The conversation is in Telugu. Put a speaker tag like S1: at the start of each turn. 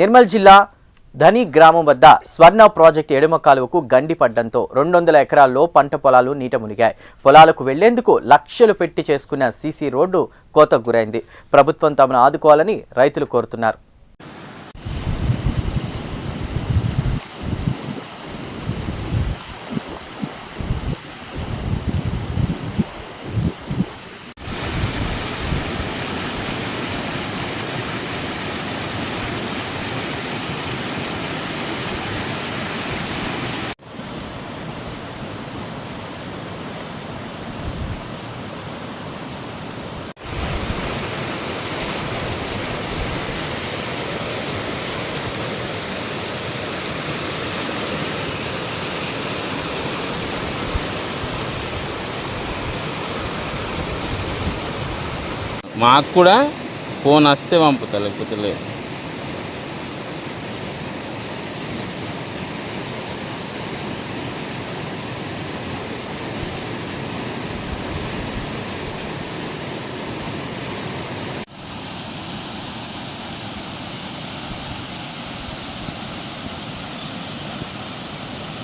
S1: నిర్మల్ జిల్లా ధని గ్రామం వద్ద స్వర్ణ ప్రాజెక్టు ఎడమ కాలువకు గండి పడ్డంతో రెండు వందల ఎకరాల్లో పంట పొలాలు నీట మునిగాయి. పొలాలకు వెళ్ళేందుకు లక్షలు పెట్టి చేసుకున్న సీసీ రోడ్డు కోతకు గురైంది. ప్రభుత్వం తమను ఆదుకోవాలని రైతులు కోరుతున్నారు.
S2: మాకు కూడా ఫోన్ వస్తే పంపుతా లేకపోతే లేదు.